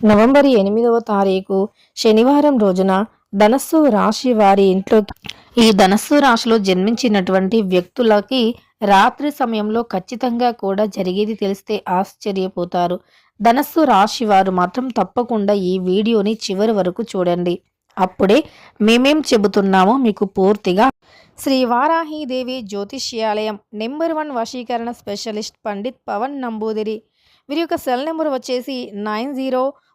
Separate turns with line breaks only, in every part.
November ఎనిమిదవ తారీఖు శనివారం రోజున ధనస్సు రాశి వారి ఇంట్లో ఈ ధనస్సు రాశిలో జన్మించినటువంటి వ్యక్తులకి రాత్రి సమయంలో ఖచ్చితంగా కూడా జరిగేది తెలిస్తే ఆశ్చర్యపోతారు. ధనస్సు రాశి వారు మాత్రం తప్పకుండా ఈ వీడియోని చివరి వరకు చూడండి. అప్పుడే మేమేం చెబుతున్నామో మీకు పూర్తిగా శ్రీ వారాహీదేవి జ్యోతిష్యాలయం నెంబర్ వన్ వశీకరణ స్పెషలిస్ట్ పండిత్ పవన్ నంబూదిరి. వీరి యొక్క సెల్ నెంబర్ వచ్చేసి nine zero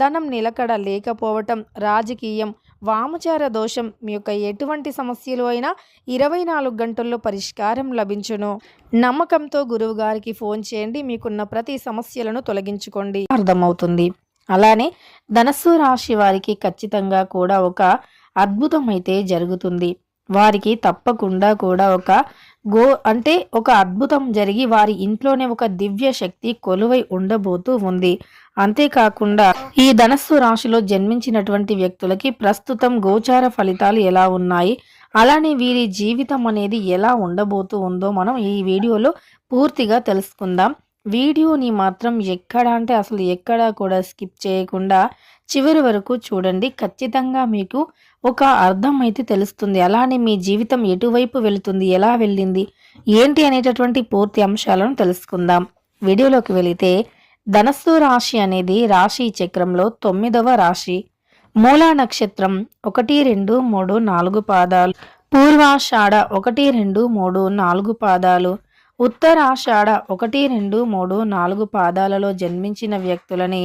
ధనం నిలకడ లేకపోవటం రాజకీయం వామచార దోషం మీ యొక్క ఎటువంటి సమస్యలు అయినా ఇరవై నాలుగు గంటల్లో పరిష్కారం లభించును. నమ్మకంతో గురువు గారికి ఫోన్ చేయండి మీకున్న ప్రతి సమస్యలను తొలగించుకోండి. అర్థమవుతుంది. అలానే ధనస్సు రాశి వారికి ఖచ్చితంగా కూడా ఒక అద్భుతం అయితే జరుగుతుంది. వారికి తప్పకుండా కూడా ఒక గో అంటే ఒక అద్భుతం జరిగి వారి ఇంట్లోనే ఒక దివ్య శక్తి కొలువై ఉండబోతూ ఉంది. అంతేకాకుండా ఈ ధనస్సు రాశిలో జన్మించినటువంటి వ్యక్తులకి ప్రస్తుతం గోచార ఫలితాలు ఎలా ఉన్నాయి? అలానే వీరి జీవితం అనేది ఎలా ఉండబోతూ ఉందో మనం ఈ వీడియోలో పూర్తిగా తెలుసుకుందాం. వీడియోని మాత్రం ఎక్కడ అంటే అసలు ఎక్కడా కూడా స్కిప్ చేయకుండా చివరి వరకు చూడండి. ఖచ్చితంగా మీకు ఒక అర్థం అయితే తెలుస్తుంది. అలానే మీ జీవితం ఎటువైపు వెళుతుంది? ఎలా వెళ్ళింది? ఏంటి అనేటటువంటి పూర్తి అంశాలను తెలుసుకుందాం. వీడియోలోకి వెళితే ధనస్సు రాశి అనేది రాశి చక్రంలో తొమ్మిదవ రాశి. మూలా నక్షత్రం ఒకటి రెండు మూడు నాలుగు పాదాలు. పూర్వాషాఢ ఒకటి రెండు మూడు నాలుగు పాదాలు. ఉత్తరాషాఢ ఒకటి రెండు మూడు నాలుగు పాదాలలో జన్మించిన వ్యక్తులని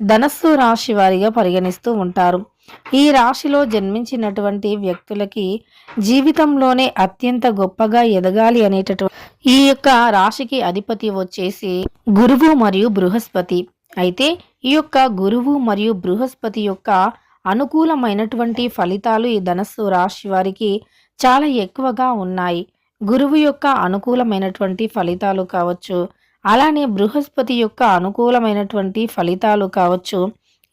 ధనస్సు రాశి వారిగా పరిగణిస్తూ ఉంటారు. ఈ రాశిలో జన్మించినటువంటి వ్యక్తులకి జీవితంలోనే అత్యంత గొప్పగా ఎదగాలి అనేటటువంటి ఈ యొక్క రాశికి అధిపతి వచ్చేసి గురువు మరియు బృహస్పతి. అయితే ఈ యొక్క గురువు మరియు బృహస్పతి యొక్క అనుకూలమైనటువంటి ఫలితాలు ఈ ధనస్సు రాశి వారికి చాలా ఎక్కువగా ఉన్నాయి. గురువు యొక్క అనుకూలమైనటువంటి ఫలితాలు కావచ్చు అలానే బృహస్పతి యొక్క అనుకూలమైనటువంటి ఫలితాలు కావచ్చు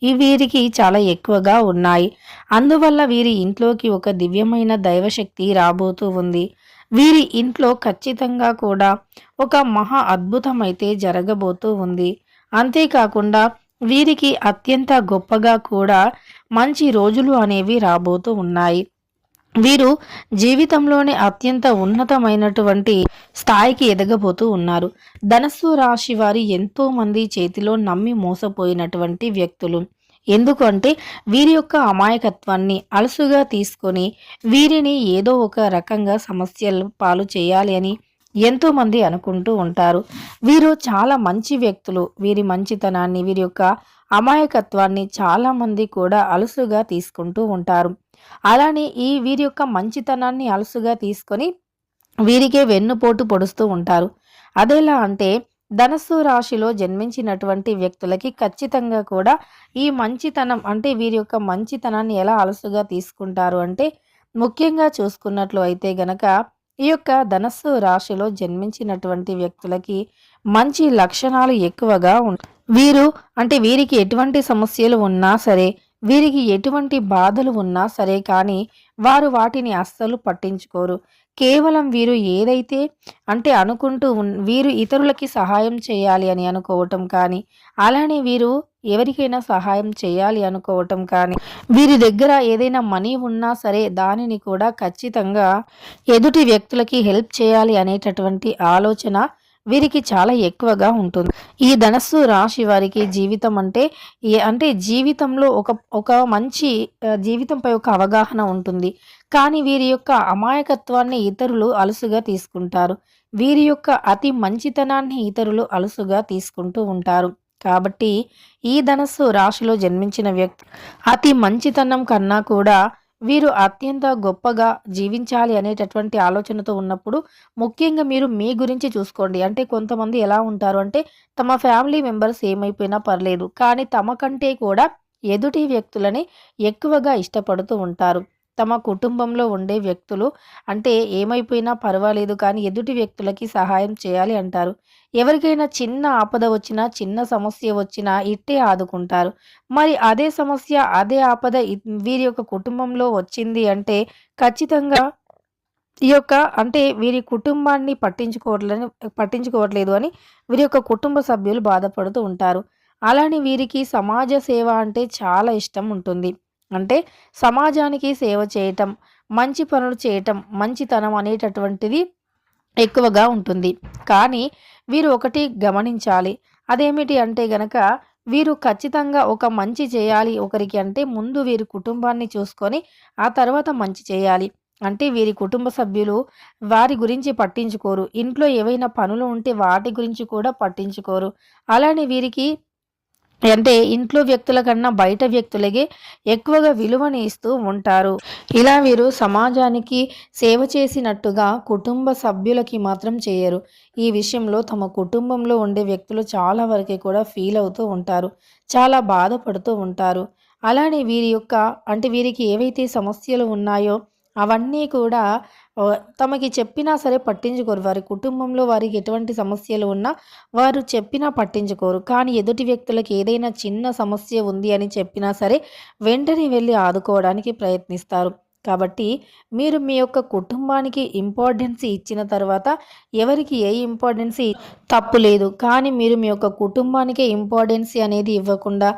ఈ వీరికి చాలా ఎక్కువగా ఉన్నాయి. అందువల్ల వీరి ఇంట్లోకి ఒక దివ్యమైన దైవశక్తి రాబోతూ ఉంది. వీరి ఇంట్లో ఖచ్చితంగా కూడా ఒక మహా అద్భుతమైతే జరగబోతూ ఉంది. అంతేకాకుండా వీరికి అత్యంత గొప్పగా కూడా మంచి రోజులు అనేవి రాబోతూ ఉన్నాయి. వీరు జీవితంలోనే అత్యంత ఉన్నతమైనటువంటి స్థాయికి ఎదగబోతూ ఉన్నారు. ధనస్సు రాశి వారి ఎంతో మంది చేతిలో నమ్మి మోసపోయినటువంటి వ్యక్తులు. ఎందుకంటే వీరి యొక్క అమాయకత్వాన్ని అలసుగా తీసుకొని వీరిని ఏదో ఒక రకంగా సమస్యలు పాలు చేయాలి అని ఎంతో మంది అనుకుంటూ ఉంటారు. వీరు చాలా మంచి వ్యక్తులు. వీరి మంచితనాన్ని వీరి యొక్క అమాయకత్వాన్ని చాలామంది కూడా అలుసుగా తీసుకుంటూ ఉంటారు. అలానే ఈ వీరి యొక్క మంచితనాన్ని అలసుగా తీసుకొని వీరికే వెన్నుపోటు పొడుస్తూ ఉంటారు. అదెలా అంటే ధనస్సు రాశిలో జన్మించినటువంటి వ్యక్తులకి ఖచ్చితంగా కూడా ఈ మంచితనం అంటే వీరి యొక్క మంచితనాన్ని ఎలా అలసుగా తీసుకుంటారు అంటే ముఖ్యంగా చూసుకున్నట్లు అయితే గనక ఈ యొక్క ధనస్సు రాశిలో జన్మించినటువంటి వ్యక్తులకి మంచి లక్షణాలు ఎక్కువగా ఉంటాయి వీరు అంటే వీరికి ఎటువంటి సమస్యలు ఉన్నా సరే వీరికి ఎటువంటి బాధలు ఉన్నా సరే కానీ వారు వాటిని అస్సలు పట్టించుకోరు. కేవలం వీరు ఏదైతే అంటే అనుకుంటూ వీరు ఇతరులకి సహాయం చేయాలి అని అనుకోవటం కానీ అలానే వీరు ఎవరికైనా సహాయం చేయాలి అనుకోవటం కానీ వీరి దగ్గర ఏదైనా మనీ ఉన్నా సరే దానిని కూడా ఖచ్చితంగా ఎదుటి వ్యక్తులకి హెల్ప్ చేయాలి అనేటటువంటి ఆలోచన వీరికి చాలా ఎక్కువగా ఉంటుంది. ఈ ధనస్సు రాశి వారికి జీవితం అంటే అంటే జీవితంలో ఒక ఒక మంచి జీవితంపై ఒక అవగాహన ఉంటుంది. కానీ వీరి యొక్క అమాయకత్వాన్ని ఇతరులు అలుసుగా తీసుకుంటారు. వీరి యొక్క అతి మంచితనాన్ని ఇతరులు అలుసుగా తీసుకుంటూ ఉంటారు. కాబట్టి ఈ ధనస్సు రాశిలో జన్మించిన వ్యక్తి అతి మంచితనం కన్నా కూడా వీరు అత్యంత గొప్పగా జీవించాలి అనేటటువంటి ఆలోచనతో ఉన్నప్పుడు ముఖ్యంగా మీరు మీ గురించి చూసుకోండి. అంటే కొంతమంది ఎలా ఉంటారు అంటే తమ ఫ్యామిలీ మెంబర్స్ ఏమైపోయినా పర్లేదు కానీ తమ కంటే కూడా ఎదుటి వ్యక్తులని ఎక్కువగా ఇష్టపడుతూ ఉంటారు. తమ కుటుంబంలో ఉండే వ్యక్తులు అంటే ఏమైపోయినా పర్వాలేదు కానీ ఎదుటి వ్యక్తులకి సహాయం చేయాలి అంటారు. ఎవరికైనా చిన్న ఆపద వచ్చినా చిన్న సమస్య వచ్చినా ఇట్టే ఆదుకుంటారు. మరి అదే సమస్య అదే ఆపద వీరి యొక్క కుటుంబంలో వచ్చింది అంటే ఖచ్చితంగా ఈ యొక్క అంటే వీరి కుటుంబాన్ని పట్టించుకోవట్లని పట్టించుకోవట్లేదు అని వీరి యొక్క కుటుంబ సభ్యులు బాధపడుతూ ఉంటారు. అలానే వీరికి సమాజ సేవ అంటే చాలా ఇష్టం ఉంటుంది. అంటే సమాజానికి సేవ చేయటం మంచి పనులు చేయటం మంచితనం అనేటటువంటిది ఎక్కువగా ఉంటుంది. కానీ వీరు ఒకటి గమనించాలి. అదేమిటి అంటే గనక వీరు ఖచ్చితంగా ఒక మంచి చేయాలి ఒకరికి అంటే ముందు వీరి కుటుంబాన్ని చూసుకొని ఆ తర్వాత మంచి చేయాలి. అంటే వీరి కుటుంబ సభ్యులు వారి గురించి పట్టించుకోరు. ఇంట్లో ఏవైనా పనులు ఉంటే వాటి గురించి కూడా పట్టించుకోరు. అలానే వీరికి అంటే ఇంట్లో వ్యక్తుల కన్నా బయట వ్యక్తులకే ఎక్కువగా విలువని ఇస్తూ ఉంటారు. ఇలా వీరు సమాజానికి సేవ చేసినట్టుగా కుటుంబ సభ్యులకి మాత్రం చేయరు. ఈ విషయంలో తమ కుటుంబంలో ఉండే వ్యక్తులు చాలా వరకు కూడా ఫీల్ అవుతూ ఉంటారు. చాలా బాధపడుతూ ఉంటారు. అలానే వీరి యొక్క అంటే వీరికి ఏవైతే సమస్యలు ఉన్నాయో అవన్నీ కూడా తమకి చెప్పినా సరే పట్టించుకోరు. వారి కుటుంబంలో వారికి ఎటువంటి సమస్యలు ఉన్నా వారు చెప్పినా పట్టించుకోరు. కానీ ఎదుటి వ్యక్తులకు ఏదైనా చిన్న సమస్య ఉంది అని చెప్పినా సరే వెంటనే వెళ్ళి ఆదుకోవడానికి ప్రయత్నిస్తారు. కాబట్టి మీరు మీ యొక్క కుటుంబానికి ఇంపార్టెన్స్ ఇచ్చిన తర్వాత ఎవరికి ఏ ఇంపార్టెన్స్ తప్పు లేదు. కానీ మీరు మీ యొక్క కుటుంబానికే ఇంపార్టెన్స్ అనేది ఇవ్వకుండా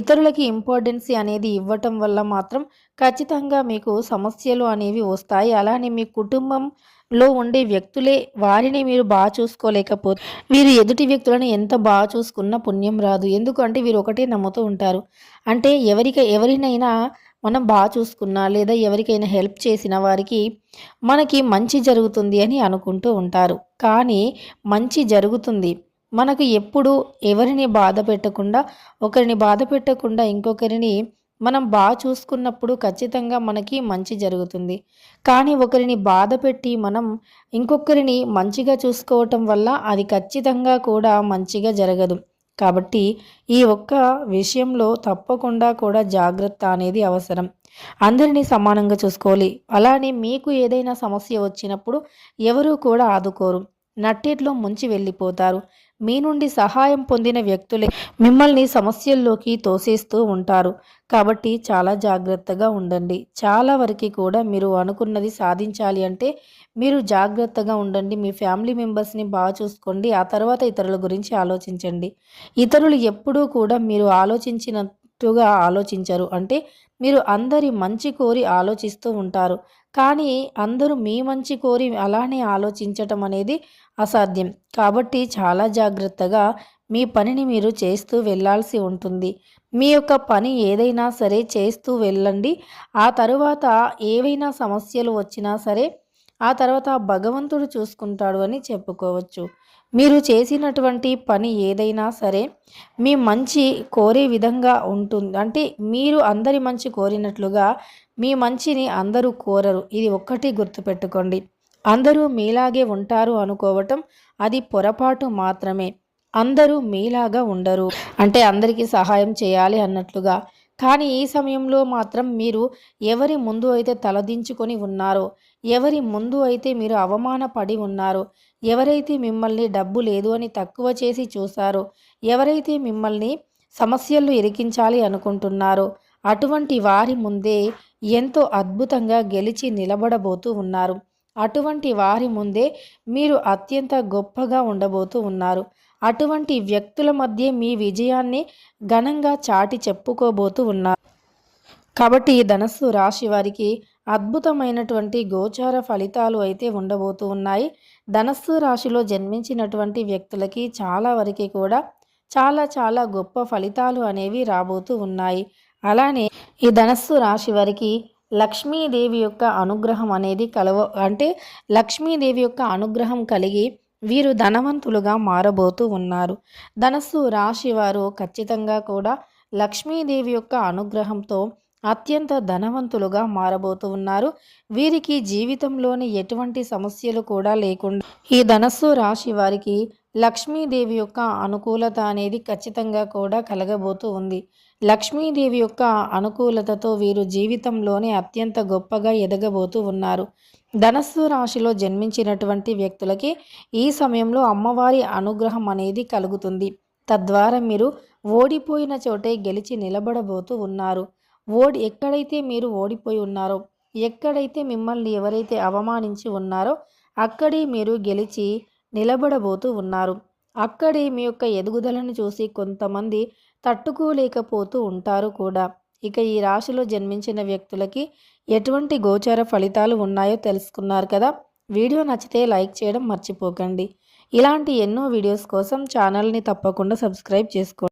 ఇతరులకి ఇంపార్టెన్స్ అనేది ఇవ్వటం వల్ల మాత్రం ఖచ్చితంగా మీకు సమస్యలు అనేవి వస్తాయి. అలానే మీ కుటుంబం లో ఉండే వ్యక్తులే వారిని మీరు బాగా చూసుకోలేకపోతే వీరు ఎదుటి వ్యక్తులను ఎంత బాగా చూసుకున్నా పుణ్యం రాదు. ఎందుకంటే వీరు ఒకటే నమ్ముతూ ఉంటారు. అంటే ఎవరికి ఎవరినైనా మనం బాగా చూసుకున్నా లేదా ఎవరికైనా హెల్ప్ చేసిన వారికి మనకి మంచి జరుగుతుంది అని అనుకుంటూ ఉంటారు. కానీ మంచి జరుగుతుంది. మనకు ఎప్పుడు ఎవరిని బాధ పెట్టకుండా ఒకరిని బాధ పెట్టకుండా ఇంకొకరిని మనం బాగా చూసుకున్నప్పుడు ఖచ్చితంగా మనకి మంచి జరుగుతుంది. కానీ ఒకరిని బాధ పెట్టి మనం ఇంకొకరిని మంచిగా చూసుకోవటం వల్ల అది ఖచ్చితంగా కూడా మంచిగా జరగదు. కాబట్టి ఈ ఒక్క విషయంలో తప్పకుండా కూడా జాగ్రత్త అనేది అవసరం. అందరినీ సమానంగా చూసుకోవాలి. అలానే మీకు ఏదైనా సమస్య వచ్చినప్పుడు ఎవరూ కూడా ఆదుకోరు. నట్టేట్లో ముంచి వెళ్ళిపోతారు. మీ నుండి సహాయం పొందిన వ్యక్తులే మిమ్మల్ని సమస్యల్లోకి తోసేస్తూ ఉంటారు. కాబట్టి చాలా జాగ్రత్తగా ఉండండి. చాలా వరకు కూడా మీరు అనుకున్నది సాధించాలి అంటే మీరు జాగ్రత్తగా ఉండండి. మీ ఫ్యామిలీ మెంబర్స్ని బాగా చూసుకోండి. ఆ తర్వాత ఇతరుల గురించి ఆలోచించండి. ఇతరులు ఎప్పుడూ కూడా మీరు ఆలోచించినట్టుగా ఆలోచించరు. అంటే మీరు అందరి మంచి కోరి ఆలోచిస్తూ ఉంటారు. కానీ అందరూ మీ మంచి కోరి అలానే ఆలోచించటం అనేది అసాధ్యం. కాబట్టి చాలా జాగ్రత్తగా మీ పనిని మీరు చేస్తూ వెళ్ళాల్సి ఉంటుంది. మీ యొక్క పని ఏదైనా సరే చేస్తూ వెళ్ళండి. ఆ తరువాత ఏవైనా సమస్యలు వచ్చినా సరే ఆ తర్వాత భగవంతుడు చూసుకుంటాడు అని చెప్పుకోవచ్చు. మీరు చేసినటువంటి పని ఏదైనా సరే మీ మంచి కోరే విధంగా ఉంటుంది. అంటే మీరు అందరి మంచి కోరినట్లుగా మీ మంచిని అందరూ కోరరు. ఇది ఒక్కటి గుర్తుపెట్టుకోండి. అందరూ మీలాగే ఉంటారు అనుకోవటం అది పొరపాటు మాత్రమే. అందరూ మీలాగా ఉండరు. అంటే అందరికీ సహాయం చేయాలి అన్నట్లుగా. కానీ ఈ సమయంలో మాత్రం మీరు ఎవరి ముందు అయితే తలదించుకొని ఉన్నారో ఎవరి ముందు అయితే మీరు అవమానపడి ఉన్నారో ఎవరైతే మిమ్మల్ని డబ్బు లేదు అని తక్కువ చేసి చూశారో ఎవరైతే మిమ్మల్ని సమస్యలు ఇరికించాలి అనుకుంటున్నారో అటువంటి వారి ముందే ఎంతో అద్భుతంగా గెలిచి నిలబడబోతూ ఉన్నారు. అటువంటి వారి ముందే మీరు అత్యంత గొప్పగా ఉండబోతూ ఉన్నారు. అటువంటి వ్యక్తుల మధ్య మీ విజయాన్ని ఘనంగా చాటి చెప్పుకోబోతూ ఉన్నారు. కాబట్టి ధనస్సు రాశి వారికి అద్భుతమైనటువంటి గోచార ఫలితాలు అయితే ఉండబోతూ ఉన్నాయి. ధనస్సు రాశిలో జన్మించినటువంటి వ్యక్తులకి చాలా వరకు కూడా చాలా చాలా గొప్ప ఫలితాలు అనేవి రాబోతూ ఉన్నాయి. అలానే ఈ ధనస్సు రాశి వారికి లక్ష్మీదేవి యొక్క అనుగ్రహం అనేది కలవ అంటే లక్ష్మీదేవి యొక్క అనుగ్రహం కలిగి వీరు ధనవంతులుగా మారబోతూ ఉన్నారు. ధనస్సు రాశి వారు ఖచ్చితంగా కూడా లక్ష్మీదేవి యొక్క అనుగ్రహంతో అత్యంత ధనవంతులుగా మారబోతూ ఉన్నారు. వీరికి జీవితంలోని ఎటువంటి సమస్యలు కూడా లేకుండా ఈ ధనస్సు రాశి వారికి లక్ష్మీదేవి యొక్క అనుకూలత అనేది ఖచ్చితంగా కూడా కలగబోతూ ఉంది. లక్ష్మీదేవి యొక్క అనుకూలతతో వీరు జీవితంలోనే అత్యంత గొప్పగా ఎదగబోతూ ఉన్నారు. ధనస్సు రాశిలో జన్మించినటువంటి వ్యక్తులకి ఈ సమయంలో అమ్మవారి అనుగ్రహం అనేది కలుగుతుంది. తద్వారా మీరు ఓడిపోయిన చోటే గెలిచి నిలబడబోతూ ఉన్నారు. ఓడి ఎక్కడైతే మీరు ఓడిపోయి ఉన్నారో ఎక్కడైతే మిమ్మల్ని ఎవరైతే అవమానించి ఉన్నారో అక్కడే మీరు గెలిచి నిలబడబోతూ ఉన్నారు. అక్కడే మీ యొక్క ఎదుగుదలను చూసి కొంతమంది తట్టుకోలేకపోతూ ఉంటారు కూడా. ఇక ఈ రాశిలో జన్మించిన వ్యక్తులకి ఎటువంటి గోచార ఫలితాలు ఉన్నాయో తెలుసుకున్నారు కదా? వీడియో నచ్చితే లైక్ చేయడం మర్చిపోకండి. ఇలాంటి ఎన్నో వీడియోస్ కోసం ఛానల్ని తప్పకుండా సబ్స్క్రైబ్ చేసుకోండి.